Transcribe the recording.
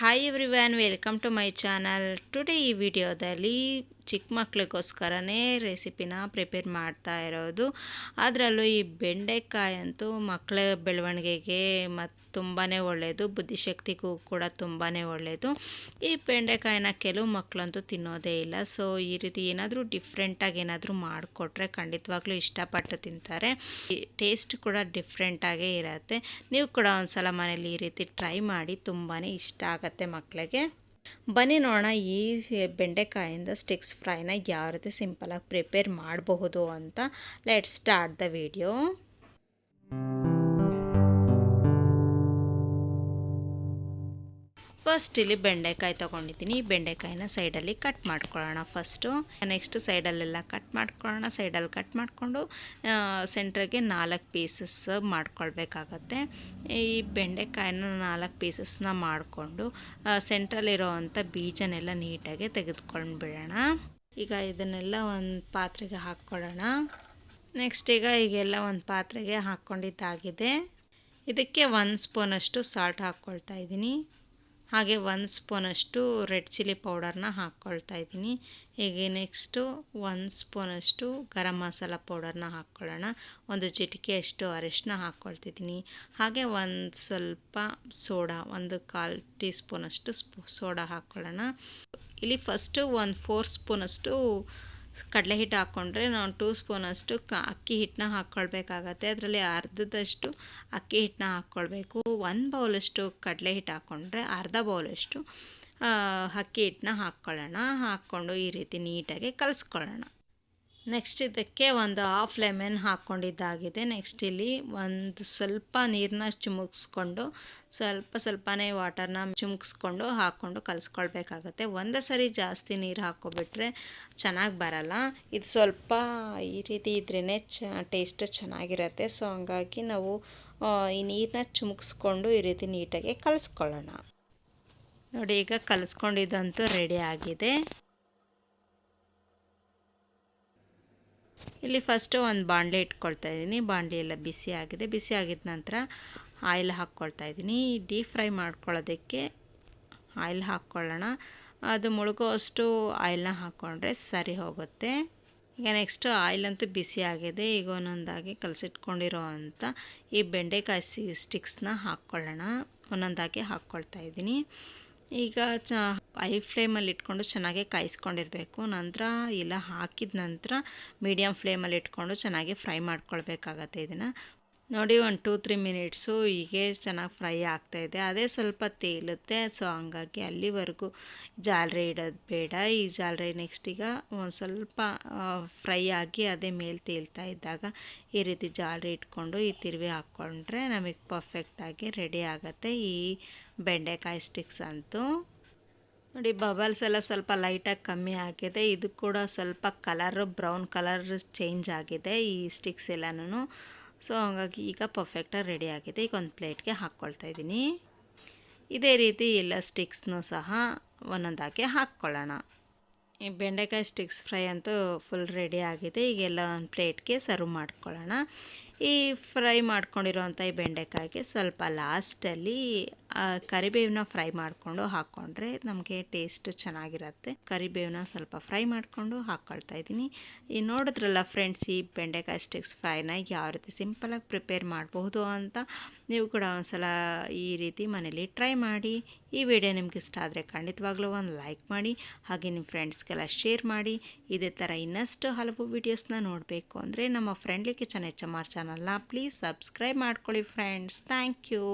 hi everyone welcome to my channel today ಈ ವಿಡಿಯೋದಲ್ಲಿ ಚಿಕ್ಕ ಮಕ್ಕಳಿಗೋಸ್ಕರನೇ ರೆಸಿಪಿನ ಪ್ರಿಪೇರ್ ಮಾಡ್ತಾ ಇರೋದು. ಅದರಲ್ಲೂ ಈ ಬೆಂಡೆಕಾಯಿ ಅಂತೂ ಮಕ್ಕಳ ಬೆಳವಣಿಗೆಗೆ ಮತ್ತು ತುಂಬಾ ಒಳ್ಳೆಯದು ಬುದ್ಧಿಶಕ್ತಿಗೂ ಕೂಡ ತುಂಬಾ ಒಳ್ಳೆಯದು ಈ ಬೆಂಡೆಕಾಯಿನ ಕೆಲವು ಮಕ್ಕಳಂತೂ ತಿನ್ನೋದೇ ಇಲ್ಲ. ಸೊ, ಈ ರೀತಿ ಏನಾದರೂ ಡಿಫ್ರೆಂಟಾಗಿ ಏನಾದರೂ ಮಾಡಿಕೊಟ್ರೆ ಖಂಡಿತವಾಗ್ಲೂ ಇಷ್ಟಪಟ್ಟು ತಿಂತಾರೆ. ಟೇಸ್ಟ್ ಕೂಡ ಡಿಫ್ರೆಂಟಾಗೇ ಇರುತ್ತೆ. ನೀವು ಕೂಡ ಒಂದ್ಸಲ ಮನೇಲಿ ಈ ರೀತಿ ಟ್ರೈ ಮಾಡಿ ತುಂಬಾ ಇಷ್ಟ ಆಗುತ್ತೆ ಮಕ್ಕಳಿಗೆ ಬನ್ನಿ ನೋಡೋಣ, ಈ ಬೆಂಡೆಕಾಯಿಂದ ಸ್ಟಿಕ್ಸ್ ಫ್ರೈನ ಯಾವ ರೀತಿ ಸಿಂಪಲಾಗಿ ಪ್ರಿಪೇರ್ ಮಾಡಬಹುದು ಅಂತ. Let start the video first ಇಲ್ಲಿ ಬೆಂಡೆಕಾಯಿ ತೊಗೊಂಡಿದ್ದೀನಿ. ಈ ಬೆಂಡೆಕಾಯಿನ ಸೈಡಲ್ಲಿ ಕಟ್ ಮಾಡ್ಕೊಳ್ಳೋಣ ಫಸ್ಟು ನೆಕ್ಸ್ಟ್ ಸೈಡಲ್ಲೆಲ್ಲ ಕಟ್ ಮಾಡ್ಕೊಳ್ಳೋಣ. ಸೈಡಲ್ಲಿ ಕಟ್ ಮಾಡಿಕೊಂಡು ಸೆಂಟ್ರಿಗೆ ನಾಲ್ಕು ಪೀಸಸ್ ಮಾಡ್ಕೊಳ್ಬೇಕಾಗತ್ತೆ. ಈ ಬೆಂಡೆಕಾಯಿನ ನಾಲ್ಕು ಪೀಸಸ್ನ ಮಾಡಿಕೊಂಡು ಸೆಂಟ್ರಲ್ಲಿರೋ ಅಂಥ ಬೀಜನೆಲ್ಲ ನೀಟಾಗಿ ತೆಗೆದುಕೊಂಡು ಬಿಡೋಣ ಈಗ ಇದನ್ನೆಲ್ಲ ಒಂದು ಪಾತ್ರೆಗೆ ಹಾಕ್ಕೊಳ್ಳೋಣ. ನೆಕ್ಸ್ಟ್ ಈಗ ಈಗೆಲ್ಲ ಒಂದು ಪಾತ್ರೆಗೆ ಹಾಕ್ಕೊಂಡಿದ್ದಾಗಿದೆ. ಇದಕ್ಕೆ ಒಂದು ಸ್ಪೂನಷ್ಟು ಸಾಲ್ಟ್ ಹಾಕ್ಕೊಳ್ತಾ ಇದ್ದೀನಿ. ಹಾಗೆ ಒಂದು ಸ್ಪೂನಷ್ಟು ರೆಡ್ ಚಿಲ್ಲಿ ಪೌಡರ್ನ ಹಾಕ್ಕೊಳ್ತಾ ಇದ್ದೀನಿ. ಹೀಗೆ ನೆಕ್ಸ್ಟು ಒಂದು ಸ್ಪೂನಷ್ಟು ಗರಂ ಮಸಾಲ ಪೌಡರ್ನ ಹಾಕ್ಕೊಳ್ಳೋಣ. ಒಂದು ಚಿಟಿಕೆಯಷ್ಟು ಅರಿಶಿನ ಹಾಕ್ಕೊಳ್ತಿದ್ದೀನಿ. ಹಾಗೆ ಒಂದು ಸ್ವಲ್ಪ ಸೋಡಾ, ಒಂದು ಕಾಲು ಟೀ ಸ್ಪೂನಷ್ಟು ಸ್ಪೂ ಸೋಡಾ ಹಾಕ್ಕೊಳ್ಳೋಣ. ಇಲ್ಲಿ ಫಸ್ಟು ಒಂದು ಫೋರ್ ಸ್ಪೂನಷ್ಟು ಕಡಲೆ ಹಿಟ್ಟು ಹಾಕ್ಕೊಂಡ್ರೆ ನಾವು ಟೂ ಸ್ಪೂನಷ್ಟು ಕ ಅಕ್ಕಿ ಹಿಟ್ಟನ್ನ ಹಾಕ್ಕೊಳ್ಬೇಕಾಗತ್ತೆ ಅದರಲ್ಲಿ ಅರ್ಧದಷ್ಟು ಅಕ್ಕಿ ಹಿಟ್ಟನ್ನ ಹಾಕ್ಕೊಳ್ಬೇಕು ಒಂದು ಬೌಲಷ್ಟು ಕಡಲೆ ಹಿಟ್ಟು ಹಾಕ್ಕೊಂಡ್ರೆ ಅರ್ಧ ಬೌಲಷ್ಟು ಅಕ್ಕಿ ಹಿಟ್ಟನ್ನ ಹಾಕ್ಕೊಳ್ಳೋಣ. ಹಾಕ್ಕೊಂಡು ಈ ರೀತಿ ನೀಟಾಗಿ ಕಲಿಸ್ಕೊಳ್ಳೋಣ. ನೆಕ್ಸ್ಟ್ ಇದಕ್ಕೆ ಒಂದು ಹಾಫ್ ಲೆಮನ್ ಹಾಕ್ಕೊಂಡಿದ್ದಾಗಿದೆ ನೆಕ್ಸ್ಟ್ ಇಲ್ಲಿ ಒಂದು ಸ್ವಲ್ಪ ನೀರನ್ನ ಚುಮುಕ್ಸ್ಕೊಂಡು, ಸ್ವಲ್ಪ ಸ್ವಲ್ಪನೇ ವಾಟರ್ನ ಚುಮುಕ್ಸ್ಕೊಂಡು ಹಾಕ್ಕೊಂಡು ಕಲಿಸ್ಕೊಳ್ಬೇಕಾಗತ್ತೆ. ಒಂದೇ ಸರಿ ಜಾಸ್ತಿ ನೀರು ಹಾಕ್ಕೊಬಿಟ್ರೆ ಚೆನ್ನಾಗಿ ಬರಲ್ಲ. ಇದು ಸ್ವಲ್ಪ ಈ ರೀತಿ ಇದ್ರೇ ಚ ಟೇಸ್ಟ್ ಚೆನ್ನಾಗಿರುತ್ತೆ. ಸೊ ಹಂಗಾಗಿ ನಾವು ಈ ನೀರನ್ನ ಚುಮುಕ್ಸ್ಕೊಂಡು ಈ ರೀತಿ ನೀಟಾಗಿ ಕಲಿಸ್ಕೊಳ್ಳೋಣ. ನೋಡಿ, ಈಗ ಕಲಿಸ್ಕೊಂಡಿದ್ದಂತೂ ರೆಡಿ ಆಗಿದೆ. ಇಲ್ಲಿ ಫಸ್ಟು ಒಂದು ಬಾಣಲೆ ಇಟ್ಕೊಳ್ತಾ ಇದ್ದೀನಿ ಬಾಣಲೆ ಎಲ್ಲ ಬಿಸಿ ಆಗಿದೆ. ಬಿಸಿ ಆಗಿದ ನಂತರ ಆಯಿಲ್ ಹಾಕ್ಕೊಳ್ತಾ ಇದ್ದೀನಿ ಡೀಪ್ ಫ್ರೈ ಮಾಡ್ಕೊಳ್ಳೋದಕ್ಕೆ ಆಯಿಲ್ ಹಾಕ್ಕೊಳ್ಳೋಣ. ಅದು ಮುಳುಗೋಷ್ಟು ಆಯಿಲ್ನ ಹಾಕ್ಕೊಂಡ್ರೆ ಸರಿ ಹೋಗುತ್ತೆ. ಈಗ ನೆಕ್ಸ್ಟು ಆಯಿಲ್ ಅಂತೂ ಬಿಸಿ ಆಗಿದೆ. ಈಗ ಒಂದೊಂದಾಗಿ ಕಲಸಿಟ್ಕೊಂಡಿರೋ ಅಂಥ ಈ ಬೆಂಡೆಕಾಯಿ ಸ್ಟಿಕ್ಸ್ನ ಹಾಕ್ಕೊಳ್ಳೋಣ. ಒಂದೊಂದಾಗಿ ಹಾಕ್ಕೊಳ್ತಾ ಇದ್ದೀನಿ ಈಗ ಚ ಐ ಫ್ಲೇಮಲ್ಲಿ ಇಟ್ಕೊಂಡು ಚೆನ್ನಾಗಿ ಕಾಯಿಸ್ಕೊಂಡಿರಬೇಕು. ನಂತರ ಎಲ್ಲ ಹಾಕಿದ ನಂತರ ಮೀಡಿಯಮ್ ಫ್ಲೇಮಲ್ಲಿ ಇಟ್ಕೊಂಡು ಚೆನ್ನಾಗಿ ಫ್ರೈ ಮಾಡ್ಕೊಳ್ಬೇಕಾಗತ್ತೆ ಇದನ್ನು. ನೋಡಿ ಒಂದು ಟೂ ತ್ರೀ ಮಿನಿಟ್ಸು ಹೀಗೆ ಚೆನ್ನಾಗಿ ಫ್ರೈ ಆಗ್ತಾಯಿದೆ ಅದೇ ಸ್ವಲ್ಪ ತೇಲುತ್ತೆ, ಸೊ ಹಂಗಾಗಿ ಅಲ್ಲಿವರೆಗೂ ಜಾಲರಿ ಇಡೋದು ಬೇಡ. ಈ ಜಾಲರಿ ನೆಕ್ಸ್ಟ್ ಈಗ ಒಂದು ಸ್ವಲ್ಪ ಫ್ರೈ ಆಗಿ ಅದೇ ಮೇಲೆ ತೇಲ್ತಾ ಇದ್ದಾಗ ಈ ರೀತಿ ಜಾಲರಿ ಇಟ್ಕೊಂಡು ಈ ತಿರುವಿ ಹಾಕ್ಕೊಂಡ್ರೆ ನಮಗೆ ಪರ್ಫೆಕ್ಟಾಗಿ ರೆಡಿ ಆಗುತ್ತೆ ಈ ಬೆಂಡೆಕಾಯಿ ಸ್ಟಿಕ್ಸ್ ಅಂತೂ. ನೋಡಿ ಬಬಲ್ಸ್ ಎಲ್ಲ ಸ್ವಲ್ಪ ಲೈಟಾಗಿ ಕಮ್ಮಿ ಆಗಿದೆ. ಇದು ಕೂಡ ಸ್ವಲ್ಪ ಕಲರ್ ಬ್ರೌನ್ ಕಲರ್ ಚೇಂಜ್ ಆಗಿದೆ ಈ ಸ್ಟಿಕ್ಸ್ ಎಲ್ಲನೂ ಸೊ ಹಾಗಾಗಿ ಈಗ ಪರ್ಫೆಕ್ಟಾಗಿ ರೆಡಿ ಆಗಿದೆ. ಈಗ ಒಂದು ಪ್ಲೇಟ್ಗೆ ಹಾಕ್ಕೊಳ್ತಾ ಇದ್ದೀನಿ. ಇದೇ ರೀತಿ ಎಲ್ಲ ಸ್ಟಿಕ್ಸ್ನೂ ಸಹ ಒಂದೊಂದಾಗಿ ಹಾಕ್ಕೊಳ್ಳೋಣ. ಈ ಬೆಂಡೆಕಾಯಿ ಸ್ಟಿಕ್ಸ್ ಫ್ರೈ ಅಂತೂ ಫುಲ್ ರೆಡಿ ಆಗಿದೆ. ಈಗೆಲ್ಲ ಒಂದು ಪ್ಲೇಟ್ಗೆ ಸರ್ವ್ ಮಾಡ್ಕೊಳ್ಳೋಣ. ಈ ಫ್ರೈ ಮಾಡ್ಕೊಂಡಿರೋಂಥ ಈ ಬೆಂಡೆಕಾಯಿಗೆ ಸ್ವಲ್ಪ ಲಾಸ್ಟಲ್ಲಿ ಕರಿಬೇವನ್ನ ಫ್ರೈ ಮಾಡಿಕೊಂಡು ಹಾಕ್ಕೊಂಡ್ರೆ ನಮಗೆ ಟೇಸ್ಟ್ ಚೆನ್ನಾಗಿರುತ್ತೆ. ಕರಿಬೇವನ್ನ ಸ್ವಲ್ಪ ಫ್ರೈ ಮಾಡಿಕೊಂಡು ಹಾಕ್ಕೊಳ್ತಾ ಇದ್ದೀನಿ. ಈ ನೋಡಿದ್ರಲ್ಲ ಫ್ರೆಂಡ್ಸ್, ಈ ಬೆಂಡೆಕಾಯಿ ಸ್ಟಿಕ್ಸ್ ಫ್ರೈನ ಯಾವ ರೀತಿ ಸಿಂಪಲಾಗಿ ಪ್ರಿಪೇರ್ ಮಾಡಬಹುದು ಅಂತ ನೀವು ಕೂಡ ಒಂದ್ಸಲ ಈ ರೀತಿ ಮನೇಲಿ ಟ್ರೈ ಮಾಡಿ. ಈ ವಿಡಿಯೋ ನಿಮ್ಗೆ ಇಷ್ಟ ಆದರೆ ಖಂಡಿತವಾಗ್ಲೂ ಒಂದು ಲೈಕ್ ಮಾಡಿ, ಹಾಗೆ ನಿಮ್ಮ ಫ್ರೆಂಡ್ಸ್ಗೆಲ್ಲ ಶೇರ್ ಮಾಡಿ. ಇದೇ ಥರ ಇನ್ನಷ್ಟು ಹಲವು ವೀಡಿಯೋಸ್ನ ನೋಡಬೇಕು ಅಂದರೆ ನಮ್ಮ friendly kitchen H M R ಚಾನಲ್ನ ಪ್ಲೀಸ್ ಸಬ್ಸ್ಕ್ರೈಬ್ ಮಾಡ್ಕೊಳ್ಳಿ ಫ್ರೆಂಡ್ಸ್ ಥ್ಯಾಂಕ್ ಯು